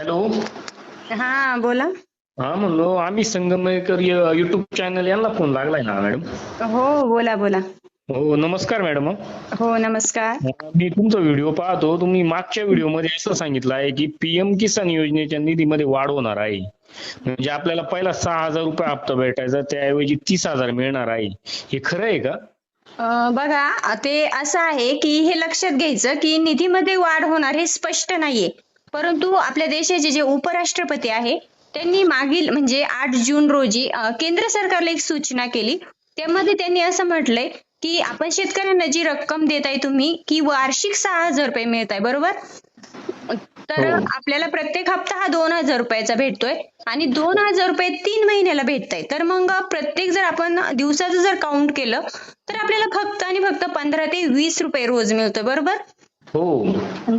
Hello. हा बोला. हा म्हणलो आम्ही संगमनेरकर युट्यूब चॅनल यांना फोन लागलाय ना मॅडम हो बोला बोला. हो नमस्कार मॅडम हो नमस्कार. मी तुमचा व्हिडिओ पाहतो. तुम्ही मागच्या व्हिडिओमध्ये असं सांगितलं आहे की पीएम किसान योजनेच्या निधीमध्ये वाढ होणार आहे. म्हणजे आपल्याला पहिला सहा हजार रुपये हप्ता भेटायचा त्याऐवजी तीस हजार मिळणार आहे. हे खरं आहे का? अं, बघा ते असं आहे की हे लक्षात घ्यायचं की निधीमध्ये वाढ होणार हे स्पष्ट नाहीये. परंतु आपल्या देशाचे जे उपराष्ट्रपती आहे त्यांनी मागील म्हणजे आठ जून रोजी केंद्र सरकारला एक सूचना केली. त्यामध्ये त्यांनी असं म्हटलंय की आपण शेतकऱ्यांना जी रक्कम देताय तुम्ही की वार्षिक सहा हजार रुपये मिळत आहे बरोबर? तर हो. आपल्याला प्रत्येक हप्ता हा दोन हजार रुपयाचा भेटतोय आणि दोन हजार रुपये तीन महिन्याला भेटताय. तर मग प्रत्येक जर आपण दिवसाचं जर काउंट केलं तर आपल्याला फक्त आणि फक्त पंधरा ते वीस रुपये रोज मिळतोय बरोबर?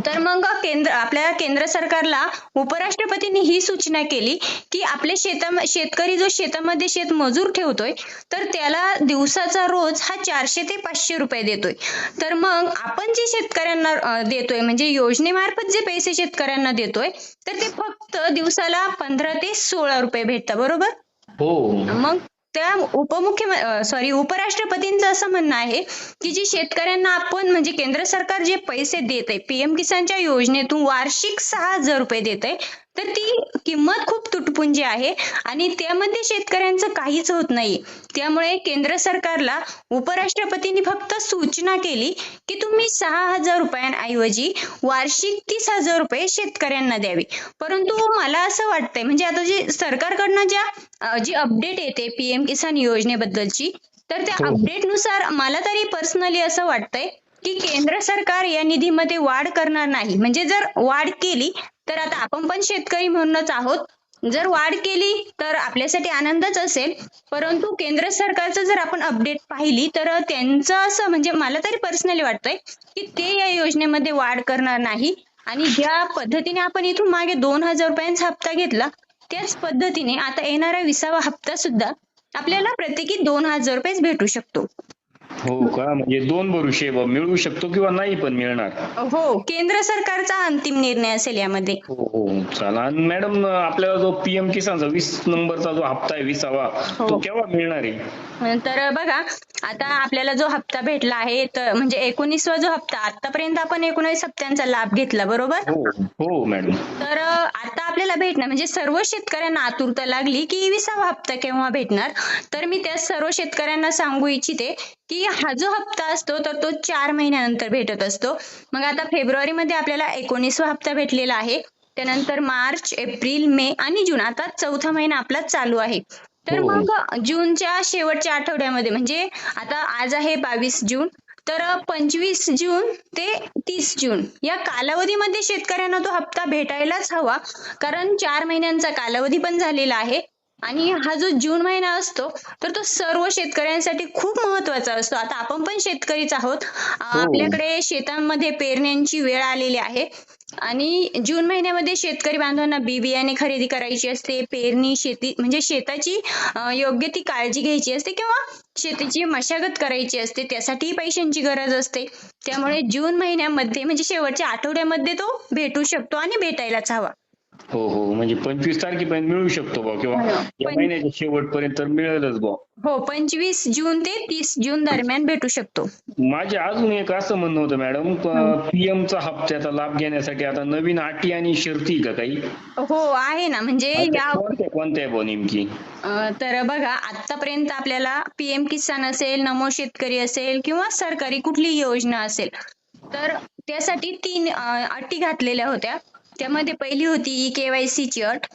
तर मग केंद्र आपल्या केंद्र सरकारला उपराष्ट्रपतींनी ही सूचना केली की आपले शेता शेतकरी जो शेतामध्ये शेत मजूर ठेवतोय तर त्याला दिवसाचा रोज हा चारशे ते पाचशे रुपये देतोय. तर मग आपण जे शेतकऱ्यांना देतोय म्हणजे योजनेमार्फत जे पैसे शेतकऱ्यांना देतोय तर ते फक्त दिवसाला पंधरा ते सोळा रुपये भेटतात बरोबर? हो. मग त्या उपमुख्य सॉरी उपराष्ट्रपतींचं असं म्हणणं आहे की जी शेतकऱ्यांना आपण म्हणजे केंद्र सरकार जे पैसे देत आहे पीएम किसानच्या योजनेतून वार्षिक सहा हजार रुपये देत आहे तर ती किंमत तुटपुंजी आहे आणि त्यामध्ये शेतकऱ्यांचं काहीच होत नाही. त्यामुळे केंद्र सरकारला उपराष्ट्रपतींनी फक्त सूचना केली की तुम्ही सहा हजार रुपयांऐवजी वार्षिक तीस हजार रुपये शेतकऱ्यांना द्यावे. परंतु मला असं वाटतंय म्हणजे आता जे सरकारकडनं ज्या जी अपडेट येते पीएम किसान योजनेबद्दलची तर त्या हो. अपडेटनुसार मला तरी पर्सनली असं वाटतंय की केंद्र सरकार या निधीमध्ये वाढ करणार नाही. म्हणजे जर वाढ केली तर आता आपण पण शेतकरी म्हणूनच आहोत. जर वाढ केली तर आपल्यासाठी आनंदच असेल. परंतु केंद्र सरकारचं जर आपण अपडेट पाहिली तर त्यांचं असं म्हणजे मला तरी पर्सनली वाटतंय की ते या योजनेमध्ये वाढ करणार नाही. आणि ज्या पद्धतीने आपण इथून मागे दोन हजार रुपयांचा हप्ता घेतला त्याच पद्धतीने आता येणारा विसावा हप्ता सुद्धा आपल्याला प्रत्येकी दोन हजार रुपयेच भेटू शकतो. हो का? म्हणजे दोन भरुशे ब- मिळू शकतो किंवा नाही पण मिळणार. हो. केंद्र सरकारचा अंतिम निर्णय असेल यामध्ये. हो हो. चला. आणि मॅडम आपल्याला जो पीएम किसानचा वीस नंबरचा जो हप्ता आहे विसावा तो हो. केव्हा मिळणार आहे? तर बघा आता आपल्याला जो हप्ता भेटला आहे तर म्हणजे एकोणीसवा जो हप्ता आतापर्यंत आपण एकोणीस हप्त्यांचा लाभ घेतला बरोबर? हो हो मॅडम. तर आता आपल्याला भेटणार म्हणजे सर्व शेतकऱ्यांना आतुरता लागली की विसावा हप्ता केव्हा भेटणार? तर मी त्या सर्व शेतकऱ्यांना सांगू इच्छिते की हा जो हप्ता असतो तर तो चार महिन्यानंतर भेटत असतो. मग आता फेब्रुवारी मध्ये आपल्याला एकोणीसवा हप्ता भेटलेला आहे. त्यानंतर मार्च एप्रिल मे आणि जून आता चौथा महिना आपला चालू आहे. तर हो. मग जूनच्या शेवटच्या आठवड्यामध्ये म्हणजे आता आज आहे बावीस जून तर पंचवीस जून ते तीस जून या कालावधीमध्ये शेतकऱ्यांना तो हप्ता भेटायलाच हवा कारण चार महिन्यांचा कालावधी पण झालेला आहे आणि हा जो जून महिना असतो तर तो सर्व शेतकऱ्यांसाठी खूप महत्त्वाचा असतो. आता आपण पण शेतकरीच आहोत. अं, आपल्याकडे शेतांमध्ये पेरण्यांची वेळ आलेली आहे. आणि जून महिन्यामध्ये शेतकरी बांधवांना बी बियाणे खरेदी करायची असते पेरणी शेती म्हणजे शेताची योग्य ती काळजी घ्यायची असते किंवा शेतीची मशागत करायची असते त्यासाठी पैशांची गरज असते. त्यामुळे जून महिन्यामध्ये म्हणजे शेवटच्या आठवड्यामध्ये तो भेटू शकतो आणि भेटायलाच हवा. हो हो. म्हणजे पंचवीस तारखेपर्यंत मिळू शकतो बा किंवा हो. या पण- महिन्याच्या शेवटपर्यंत तर मिळेलच बा हो पंचवीस जून ते तीस जून दरम्यान भेटू शकतो. माझे अजून एक असं म्हणणं होतं मॅडम पीएम चा हप्त्याचा लाभ घेण्यासाठी आता नवीन अटी आणि शर्ती का काही? हो आहे ना. म्हणजे या कोणत्या नेमकी? अं, तर बघा आतापर्यंत आपल्याला पीएम किसान असेल नमो शेतकरी असेल किंवा सरकारी कुठली योजना असेल तर त्यासाठी तीन अं, अटी घातलेल्या होत्या. त्यामध्ये पहिली होती ई केवायसी ची अट.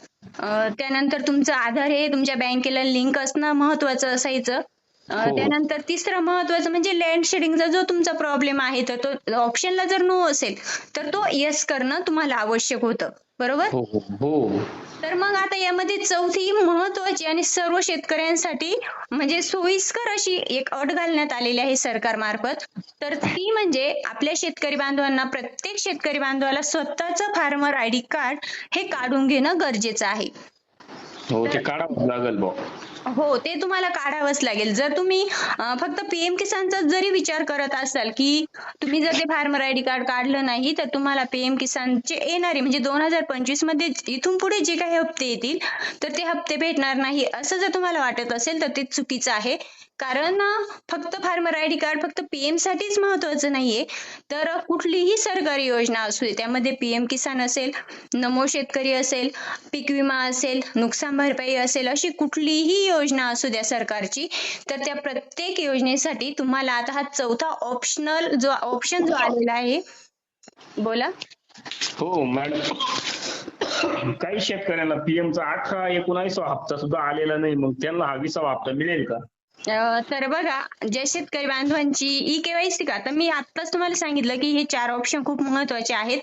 त्यानंतर तुमचं आधार हे तुमच्या बँकेला लिंक असणं महत्वाचं असायचं. हो. त्यानंतर तिसरं महत्वाचं म्हणजे लँड शेडिंगचा जो तुमचा प्रॉब्लेम आहे तर तो ऑप्शनला जर नो असेल तर तो येस करणं तुम्हाला आवश्यक होतं. बरोबर? हो हो. तर मग आता यामध्ये चौथी महत्वाची आणि सर्व शेतकऱ्यांसाठी म्हणजे सोयीस्कर अशी एक अट घालण्यात आलेली आहे सरकारमार्फत. तर ती म्हणजे आपल्या शेतकरी बांधवांना प्रत्येक शेतकरी बांधवाला स्वतःचं फार्मर आय डी कार्ड हे काढून घेणं गरजेचं आहे. हो ते काढावं लागेल हो ते तुम्हाला काढावंच लागेल. जर तुम्ही फक्त पीएम किसानचा जरी विचार करत असाल की तुम्ही जर ते फार्मर आय डी कार्ड काढलं नाही तर तुम्हाला पीएम किसानचे येणारे म्हणजे दोन हजार पंचवीसमध्ये इथून पुढे जे काही हप्ते येतील तर ते हप्ते भेटणार नाही. असं जर तुम्हाला वाटत असेल तर ते चुकीचं आहे. कारण फक्त फार्मर आय डी कार्ड फक्त पीएम साठीच महत्वाचं नाहीये. तर कुठलीही सरकारी योजना असू दे त्यामध्ये पीएम किसान असेल नमो शेतकरी असेल पीक विमा असेल नुकसान भरपाई असेल अशी कुठलीही योजना असू द्या सरकारची तर त्या प्रत्येक योजनेसाठी तुम्हाला आता हा चौथा ऑप्शनल जो ऑप्शन जो आलेला आहे बोला. हो मॅडम. काही शेतकऱ्यांना पीएमचा अठरा एकोणावीसवा हप्ता सुद्धा आलेला नाही मग त्यांना हा विसावा हप्ता मिळेल का? तर बघा ज्या शेतकरी बांधवांची ई केवायसी का तर मी आत्ताच तुम्हाला सांगितलं की हे चार ऑप्शन खूप महत्त्वाचे आहेत.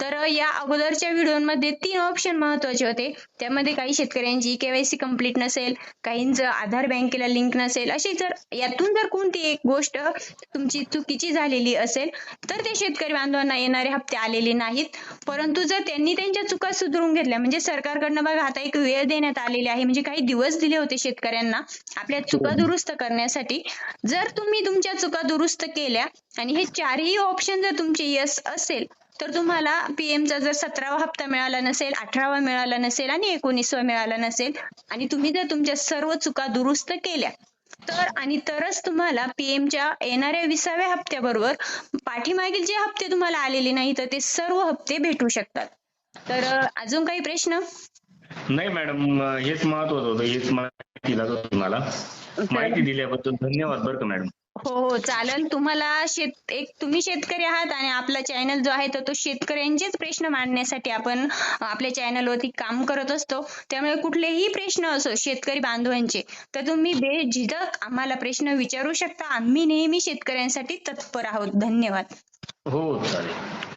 तर या अगोदरच्या व्हिडिओमध्ये तीन ऑप्शन महत्त्वाचे होते. त्यामध्ये काही शेतकऱ्यांची ई केवायसी कंप्लीट नसेल काहींचं आधार बँकेला लिंक नसेल अशी जर यातून जर कोणती एक गोष्ट तुमची चुकीची झालेली असेल तर ते शेतकरी बांधवांना येणारे हप्ते आलेले नाहीत. परंतु जर त्यांनी त्यांच्या चुका सुधारून घेतल्या म्हणजे सरकारकडनं बघा आता एक वेळ देण्यात आलेली आहे म्हणजे काही दिवस दिले होते शेतकऱ्यांना आपल्या चुका दुरुस्त करण्यासाठी जर तुम्ही तुमच्या चुका दुरुस्त केल्या आणि हे चारही ऑप्शन जर तुमचे यस असेल तर तुम्हाला पीएमचा चा जर सतरावा हप्ता मिळाला नसेल अठरावा मिळाला नसेल आणि एकोणीसवा मिळाला नसेल आणि तुम्ही जर तुमच्या सर्व चुका दुरुस्त केल्या तर आणि तरच तुम्हाला पीएमच्या च्या येणाऱ्या विसाव्या हप्त्याबरोबर पाठीमागील जे हप्ते तुम्हाला आलेले नाही तर ते सर्व हप्ते भेटू शकतात. तर अजून काही प्रश्न? नाही मॅडम हेच महत्वाचं होतं. हेच माहिती लागत होती मला माहिती दिल्याबद्दल धन्यवाद बरं का मॅडम. हो हो चालेल. तुम्हाला शेत एक तुम्ही शेतकरी आहात आणि आपला चॅनल जो आहे तर तो शेतकऱ्यांचेच प्रश्न मांडण्यासाठी आपण आपल्या चॅनलवरती काम करत असतो. त्यामुळे कुठलेही प्रश्न असो शेतकरी बांधवांचे तर तुम्ही बेझिझक आम्हाला प्रश्न विचारू शकता. आम्ही नेहमी शेतकऱ्यांसाठी तत्पर आहोत. धन्यवाद. हो चालेल.